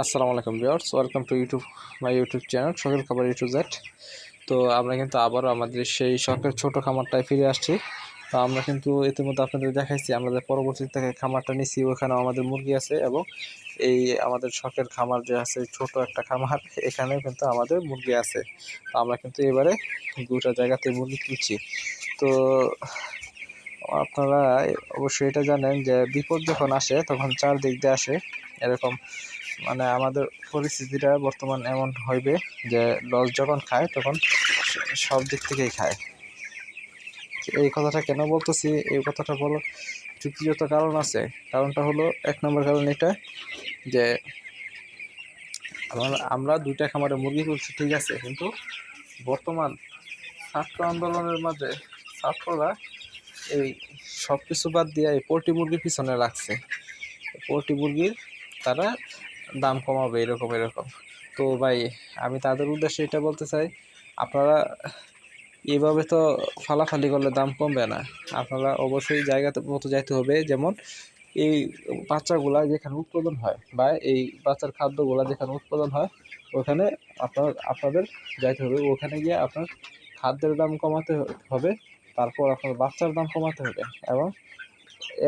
আসসালামু আলাইকুম viewers, welcome to YouTube, my YouTube channel, সকল খাবার ইউটিউব জেট তো আমরা কিন্তু আবারও আমাদের সেই শখের ছোট খামারটায় ফিরে আসছি। তো আমরা কিন্তু ইতিমধ্যে আপনাদের দেখাইছি, আমাদের পরবর্তী থেকে খামারটা নিছি, ওখানেও আমাদের মুরগি আছে এবং এই আমাদের শখের খামার যে আছে, ছোট একটা খামার, এখানেও কিন্তু আমাদের মুরগি আছে। তো আমরা কিন্তু এবারে দুটা জায়গাতে মুরগি তুলছি। তো আপনারা অবশ্যই এটা জানেন যে বিপদ যখন আসে, তখন চারদিক দিয়ে আসে, এরকম মানে আমাদের পরিস্থিতিটা বর্তমান এমন হইবে যে লস যখন খায়, তখন সব দিক থেকেই খায়। এই কথাটা কেন বলতেছি? এই কথাটা বলো যুক্তিগত কারণ আছে। কারণটা হলো এক নম্বর কারণ এটা যে আমরা আমরা দুইটা খামারে মুরগি তুলছি ঠিক আছে, কিন্তু বর্তমান ছাত্র আন্দোলনের মাঝে ছাত্ররা এই সব কিছু বাদ দিয়ে এই পোলট্রি মুরগির পিছনে লাগছে পোলট্রি মুরগির তারা দাম কমাবে, এরকম এরকম। তো ভাই, আমি তাদের উদ্দেশ্যে এটা বলতে চাই, আপনারা এভাবে তো ফালাফালি করলে দাম কমবে না। আপনারা অবশ্যই জায়গাতে মতো যাইতে হবে, যেমন এই বাচ্চাগুলা যেখানে উৎপাদন হয় বা এই বাচ্চার খাদ্যগুলা যেখানে উৎপাদন হয়, ওখানে আপনার, আপনাদের যাইতে হবে। ওখানে গিয়ে আপনার খাদ্যের দাম কমাতে হবে, তারপর আপনার বাচ্চার দাম কমাতে হবে এবং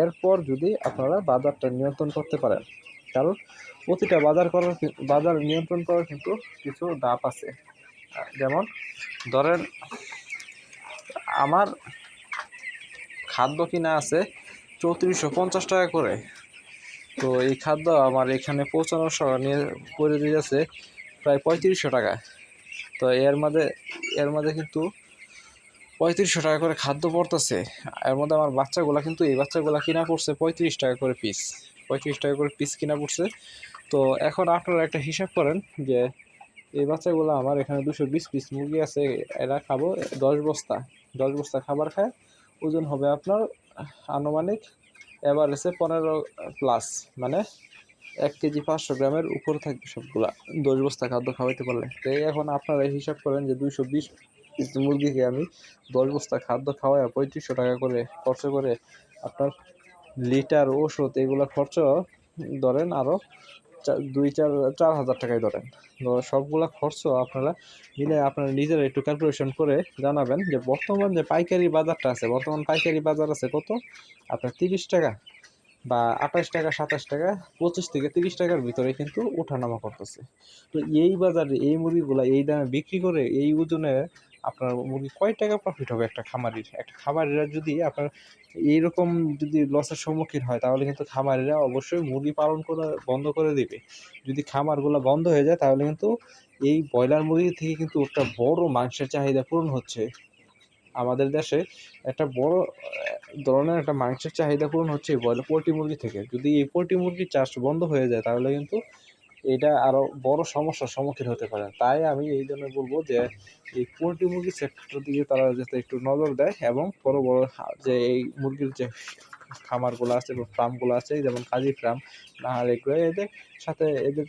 এরপর যদি আপনারা বাজারটা নিয়ন্ত্রণ করতে পারেন, কারণ প্রতিটা বাজার করার বাজার নিয়ন্ত্রণ করার কিন্তু কিছু ধাপ আছে। যেমন ধরেন, আমার খাদ্য কিনা আছে চৌত্রিশশো পঞ্চাশ টাকা করে। তো এই খাদ্য আমার এখানে পৌঁছানোর সময় নিয়ে করে দিয়ে যাচ্ছে প্রায় পঁয়ত্রিশশো টাকা। তো এর মধ্যে এর মধ্যে কিন্তু পঁয়ত্রিশশো টাকা করে খাদ্য পড়তেছে। এর মধ্যে আমার বাচ্চাগুলা কিন্তু এই বাচ্চাগুলা কিনা পড়ছে পঁয়ত্রিশ টাকা করে পিস পঁয়ত্রিশ টাকা করে পিস কিনা পড়ছে। তো এখন আপনারা একটা হিসাব করেন যে এই বাচ্চাগুলো আমার এখানে দুশো বিশ পিস মুরগি আছে, এরা খাব দশ বস্তা। দশ বস্তা খাবার খায়, ওজন হবে আপনার আনুমানিক এভারেজে পনেরো প্লাস মানে এক কেজি পাঁচশো গ্রামের উপর থাকবে সবগুলা, দশ বস্তা খাদ্য খাওয়াইতে পারলে। তো এখন আপনারা হিসাব করেন যে দুইশো বিশ পিস মুরগিকে আমি দশ বস্তা খাদ্য খাওয়াই পঁয়ত্রিশশো টাকা করে খরচ করে আপনার লিটার ওষুধ এগুলো খরচ ধরেন আরও দুই চার চার হাজার টাকায় ধরেন। সবগুলা খরচ আপনারা মিলে আপনারা নিজেরা একটু ক্যালকুলেশন করে জানাবেন যে বর্তমান যে পাইকারি বাজারটা আছে, বর্তমান পাইকারি বাজার আছে কত? আপনার তিরিশ টাকা বা আঠাশ টাকা, সাতাশ টাকা, পঁচিশ থেকে তিরিশ টাকার ভিতরে কিন্তু ওঠানামা করতেছে। তো এই বাজারে এই মুরগিগুলা এই দামে বিক্রি করে এই ওজনে আপনার মুরগি কয় টাকা প্রফিট হবে একটা খামারির। একটা খামারিরা যদি আপনার এইরকম যদি লসের সম্মুখীন হয়, তাহলে কিন্তু খামারিরা অবশ্যই মুরগি পালন করা বন্ধ করে দিবে। যদি খামারগুলো বন্ধ হয়ে যায়, তাহলে কিন্তু এই ব্রয়লার মুরগি থেকে কিন্তু একটা বড় মাংসের চাহিদা পূরণ হচ্ছে। আমাদের দেশে একটা বড় ধরনের একটা মাংসের চাহিদা পূরণ হচ্ছে এই ব্রয়লার, পোলট্রি মুরগি থেকে। যদি এই পোলট্রি মুরগির চাষ বন্ধ হয়ে যায়, তাহলে কিন্তু এটা আরও বড় সমস্যার সম্মুখীন হতে পারে তাই আমি এই জন্য বলব যে, এই পোলট্রি মুরগির সেক্টরটার দিকে তারা যাতে একটু নজর দেয় এবং বড় বড় যে এই মুরগির যে খামারগুলো আছে বা ফার্মগুলো আছে যেমন কাজী ফার্ম, নাহার এগুলো, এদের সাথে এদের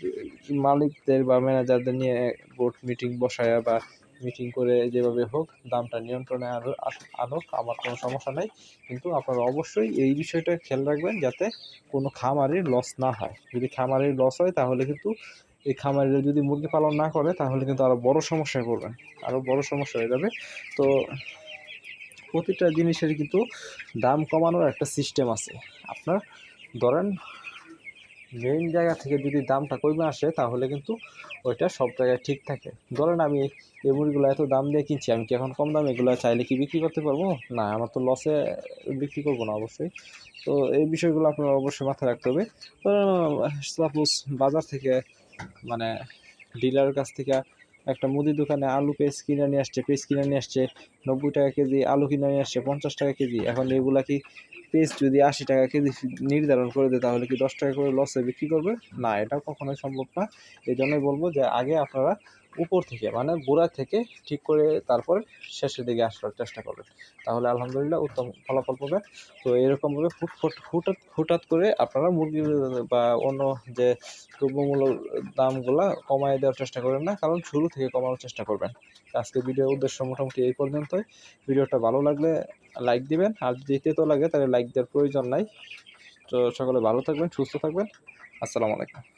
মালিকদের বা ম্যানেজারদের নিয়ে বোর্ড মিটিং বসায় বা মিটিং করে যেভাবে হোক, দামটা নিয়ন্ত্রণে আনো আনুক, আমার কোনো সমস্যা নেই। কিন্তু আপনারা অবশ্যই এই বিষয়টা খেয়াল রাখবেন যাতে কোনো খামারির লস না হয়। যদি খামারির লস হয়, তাহলে কিন্তু এই খামারিরা যদি মুরগি পালন না করে, তাহলে কিন্তু আরও বড় সমস্যায় পড়বেন। আরও বড় সমস্যা হয়ে যাবে। তো প্রতিটা জিনিসের কিন্তু দাম কমানোর একটা সিস্টেম আছে। আপনার ধরেন মেইন জায়গা থেকে যদি দামটা কমে আসে, তাহলে কিন্তু ওইটা সব জায়গায় ঠিক থাকে। ধরেন আমি এই মুড়িগুলো এত দাম দিয়ে কিনছি, আমি কি এখন কম দামে এগুলো চাইলে কি বিক্রি করতে পারব? না, আমার তো লসে বিক্রি করব না অবশ্যই। তো এই বিষয়গুলো আপনার অবশ্যই মাথায় রাখতে হবে। সাপোজ বাজার থেকে মানে ডিলারের কাছ থেকে একটা মুদি দোকানে আলু পেঁয়াজ কিনে নিয়ে আসছে পেঁয়াজ কিনে নিয়ে আসছে, নব্বই টাকা কেজি আলু কিনে নিয়ে আসছে, পঞ্চাশ টাকা কেজি। এখন এগুলা কি পেঁয়াজ যদি আশি টাকা কেজি নির্ধারণ করে দেয়, তাহলে কি দশ টাকা করে লসে বিক্রি করবে? না এটা কখনোই সম্ভব না। এই জন্যই বলব যে আগে আপনারা উপর থেকে মানে গোড়া থেকে ঠিক করে তারপরে শেষের দিকে আসার চেষ্টা করবেন। তাহলে আলহামদুলিল্লাহ উত্তম ফলাফল পাবেন। তো এরকমভাবে ফুট ফুট হুটাত হুটাত করে আপনারা মুরগি, বা অন্য যে দ্রব্যমূল্য দামগুলা কমায় দেওয়ার চেষ্টা করবেন না, কারণ শুরু থেকে কমানোর চেষ্টা করবেন। আজকে ভিডিওর উদ্দেশ্য মোটামুটি এই পর্যন্তই। ভিডিওটা ভালো লাগলে লাইক দিবেন, আর যদি তো লাগে তাহলে লাইক দেওয়ার প্রয়োজন নাই। তো সকলে ভালো থাকবেন, সুস্থ থাকবেন। আসসালামু আলাইকুম।